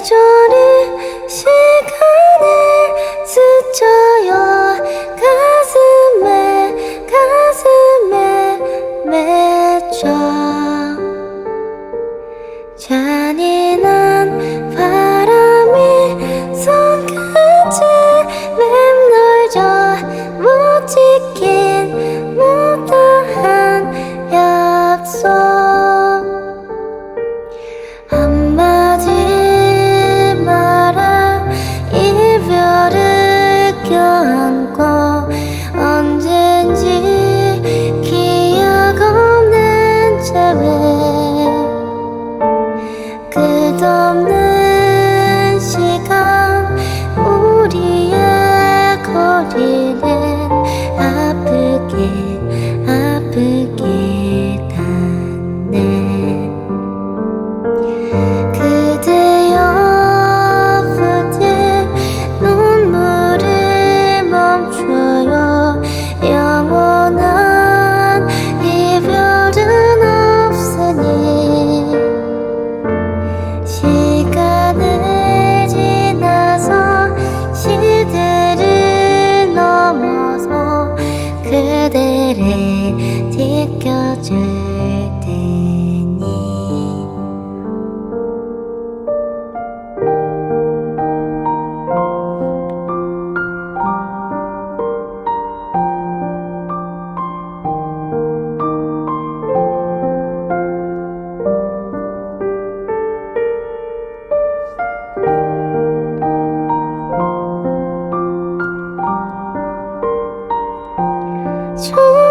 여전히 시간에 스쳐요. 가슴에 가슴에 맺혀. Some. 그대를 지켜줄 终